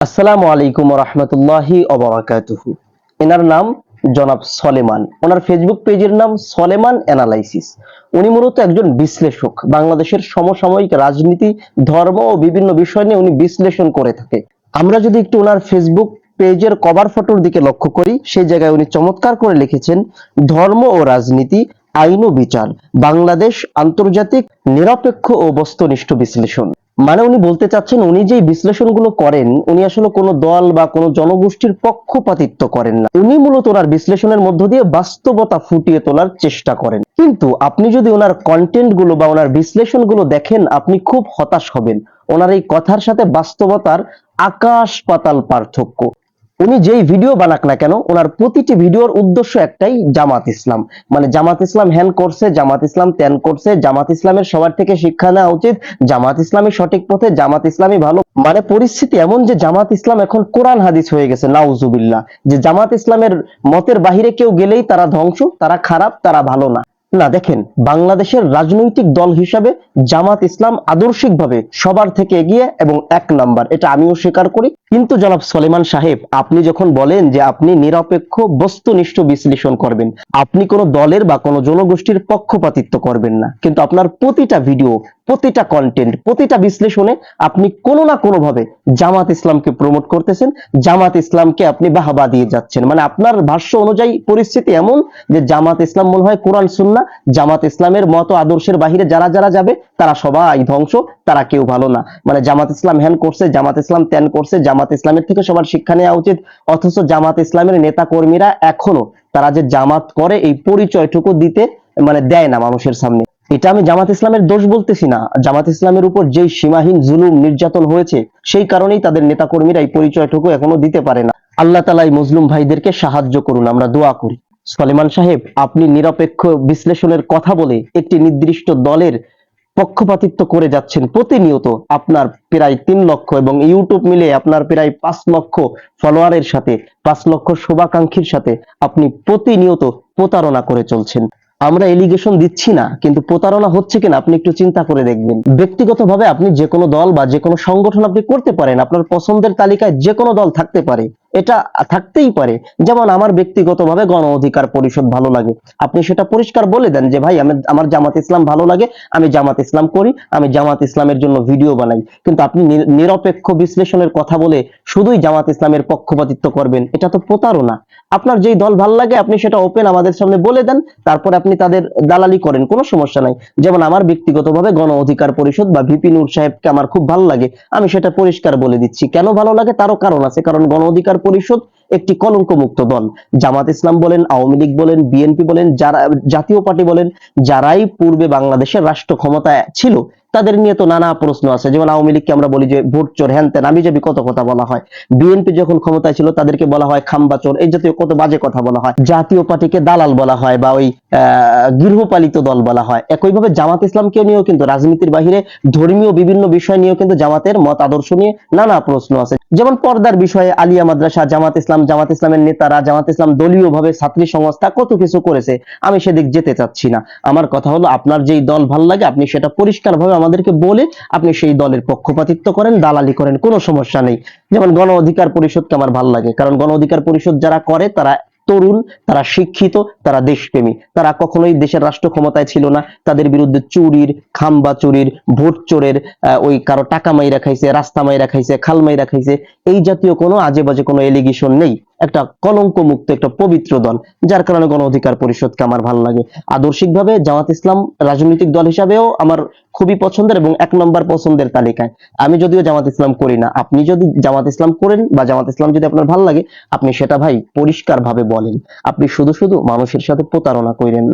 আসসালামু আলাইকুম রহমতুল্লাহি অবরাকাতুহু এনার নাম জনাব সলেমান। ওনার ফেসবুক পেজের নাম সলেমান অ্যানালাইসিস। উনি মূলত একজন বিশ্লেষক। বাংলাদেশের সমসাময়িক রাজনীতি, ধর্ম ও বিভিন্ন বিষয় নিয়ে উনি বিশ্লেষণ করে থাকে। আমরা যদি একটু ওনার ফেসবুক পেজের কভার ফটোর দিকে লক্ষ্য করি, সেই জায়গায় উনি চমৎকার করে লিখেছেন, ধর্ম ও রাজনীতি, আইন ও বিচার, বাংলাদেশ আন্তর্জাতিক নিরপেক্ষ ও বস্তুনিষ্ঠ বিশ্লেষণ। মানে উনি বলতে চাচ্ছেন, উনি যে বিশ্লেষণগুলো করেন, উনি আসলে কোনো দল বা কোনো জনগোষ্ঠীর পক্ষপাতিত্ব করেন না। উনি মূলত ওনার বিশ্লেষণের মধ্য দিয়ে বাস্তবতা ফুটিয়ে তোলার চেষ্টা করেন। কিন্তু আপনি যদি ওনার কন্টেন্টগুলো বা ওনার বিশ্লেষণগুলো দেখেন, আপনি খুব হতাশ হবেন। ওনার এই কথার সাথে বাস্তবতার আকাশ পাতাল পার্থক্য। উনি যেই ভিডিও বানাক না কেন, ওনার প্রতিটি ভিডিওর উদ্দেশ্য একটাই, জামাত ইসলাম। মানে জামাত ইসলাম হ্যান করছে, জামাত ইসলাম ত্যান করছে, জামাত ইসলামের সবার থেকে শিক্ষা নেওয়া উচিত, জামাত ইসলামী সঠিক পথে, জামাত ইসলামী ভালো। মানে পরিস্থিতি এমন যে জামাত ইসলাম এখন কোরআন হাদিস হয়ে গেছে, নাউজুবিল্লাহ। যে জামাত ইসলামের মতের বাহিরে কেউ গেলেই তারা ধ্বংস, তারা খারাপ, তারা ভালো না। না, দেখেন, বাংলাদেশের রাজনৈতিক দল হিসাবে জামাত ইসলাম আদর্শিকভাবে সবার থেকে এগিয়ে এবং এক নাম্বার, এটা আমিও স্বীকার করি। কিন্তু জনাব সলেমান সাহেব, আপনি যখন বলেন যে আপনি নিরপেক্ষ, বস্তুনিষ্ঠ বিশ্লেষণ করবেন, আপনি কোনো দলের বা কোনো জনগোষ্ঠীর পক্ষপাতিত্ব করবেন না। কিন্তু আপনার প্রতিটা ভিডিও প্রতিটা কন্টেন্ট প্রতিটা বিশ্লেষণে আপনি কোনো না কোনো ভাবে জামাত ইসলামকে প্রমোট করতেছেন, জামাত ইসলামকে আপনি বাহাবা দিয়ে যাচ্ছেন। মানে আপনার ভাষ্য অনুযায়ী পরিস্থিতি এমন যে জামাত ইসলাম মনে হয় কোরআন সুন্না জামাত ইসলামের মতো আদর্শের বাহিরে যারা যারা যাবে, তারা সবাই ধ্বংস, তারা কেউ ভালো না। মানে জামাত ইসলাম হ্যান করছে, জামাত ইসলাম ত্যান করছে, জামাত ইসলামের থেকে সবার শিক্ষা নেওয়া উচিত। অথচ জামাত ইসলামের নেতা কর্মীরা এখনও তারা যে জামাত করে, এই পরিচয়টুকু দিতে মানে দেয় না মানুষের সামনে। এটা আমি জামাত ইসলামের দোষ বলতেছি না। জামাত ইসলামের উপর যেই সীমাহীন জুলুম নির্যাতন হয়েছে, সেই কারণেই তাদের নেতা কর্মীরা এই পরিচয়টুকু এখনও দিতে পারে না। আল্লাহ তালা এই মজলুম ভাইদেরকে সাহায্য করুন, আমরা দোয়া করি। সলেমান সাহেব, আপনি নিরপেক্ষ বিশ্লেষণের কথা বলে একটি নির্দিষ্ট দলের পক্ষপাতিত্ব করে যাচ্ছেন প্রতিনিয়ত আপনার প্রায় তিন লক্ষ এবং ইউটিউব মিলে আপনার প্রায় পাঁচ লক্ষ ফলোয়ারের সাথে, পাঁচ লক্ষ শুভাকাঙ্ক্ষীর সাথে আপনি প্রতিনিয়ত প্রতারণা করে চলছেন। আমরা এলিগেশন দিচ্ছি না, কিন্তু প্রতারণা হচ্ছে কিনা আপনি একটু চিন্তা করে দেখবেন। ব্যক্তিগতভাবে আপনি যে কোনো দল বা যে কোনো সংগঠন আপনি করতে পারেন, আপনার পছন্দের তালিকায় যে কোনো দল থাকতে পারে। এটা থাকতেই পারে। যেমন আমার ব্যক্তিগতভাবে গণ অধিকার পরিষদ ভালো লাগে। আপনি সেটা পরিষ্কার বলে দেন যে, ভাই, আমি আমার জামাত ইসলাম ভালো লাগে, আমি জামাত ইসলাম করি, আমি জামাত ইসলামের জন্য ভিডিও বানাই। কিন্তু আপনি নিরপেক্ষ বিশ্লেষণের কথা বলে শুধুই জামাত ইসলামের পক্ষপাতিত্ব করবেন, এটা তো প্রতারণা। আপনার যেই দল ভালো লাগে, আপনি সেটা ওপেন আমাদের সামনে বলে দেন, তারপরে আপনি তাদের দালালি করেন, কোনো সমস্যা নাই। যেমন আমার ব্যক্তিগতভাবে গণ অধিকার পরিষদ বা ভিপি নূর সাহেবকে আমার খুব ভালো লাগে, আমি সেটা পরিষ্কার বলে দিচ্ছি। কেন ভালো লাগে? তারও কারণ আছে, কারণ গণ অধিকার পরিষদ একটি কলঙ্ক মুক্ত দল। জামাত ইসলাম বলেন, আওয়ামী লীগ বলেন, বিএনপি বলেন, যারা জাতীয় পার্টি বলেন, যারাই পূর্বে বাংলাদেশের রাষ্ট্র ক্ষমতায় ছিল তাদের নিয়ে তো নানা প্রশ্ন আছে। যেমন আওয়ামী লীগকে আমরা বলি যে, ভোট চোর হ্যান ত্যান আমি যাবি কত কথা বলা হয়। বিএনপি যখন ক্ষমতায় ছিল, তাদেরকে বলা হয় খাম্বা চোর। এই জাতীয় কত বাজে কথা বলা হয়। জাতীয় পার্টিকে দালাল বলা হয় বা ওই গৃহপালিত দল বলা হয়। একইভাবে জামাত ইসলামকে নিয়েও কিন্তু রাজনীতির বাহিরে ধর্মীয় বিভিন্ন বিষয় নিয়েও কিন্তু জামাতের মত আদর্শ নিয়ে নানা প্রশ্ন আছে। যেমন পর্দার বিষয়ে আলিয়া মাদ্রাসা, জামাত ইসলাম, জামাত ইসলামের নেতারা, জামাত ইসলাম দলীয়ভাবে ছাত্রী সংস্থা কত কিছু করেছে, আমি সেদিক যেতে চাচ্ছি না। আমার কথা হলো, আপনার যেই দল ভালো লাগে, আপনি সেটা পরিষ্কারভাবে আমাদেরকে বলে আপনি সেই দলের পক্ষপাতিত্ব করেন, দালালি করেন, কোনো সমস্যা নেই। যেমন গণ অধিকার পরিষদকে আমার ভালো লাগে, কারণ গণ অধিকার পরিষদ যারা করে, তারা তরুণ, তারা শিক্ষিত, তারা দেশপ্রেমী। তারা কখনোই দেশের রাষ্ট্র ক্ষমতায় ছিল না। তাদের বিরুদ্ধে চুরির, খাম্বা চুরির, ভোট চোরের ওই কারও টাকা মাইরা খাইছে, রাস্তা মাইরা খাইছে, খাল মাইরা খাইছে, এই জাতীয় কোনো আজে বাজে কোনো এলিগেশন নেই। একটা কলঙ্ক মুক্ত একটা পবিত্র দল, যার কারণে গণ অধিকার পরিষদকে আমার ভালো লাগে। আদর্শিকভাবে জামাত ইসলাম রাজনৈতিক দল হিসাবেও আমার খুবই পছন্দের এবং এক নম্বর পছন্দের তালিকায়। আমি যদিও জামাত ইসলাম করি না, আপনি যদি জামাত ইসলাম করেন বা জামাত ইসলাম যদি আপনার ভালো লাগে, আপনি সেটা ভাই পরিষ্কার ভাবে বলেন। আপনি শুধু শুধু মানুষের সাথে প্রতারণা করেন না।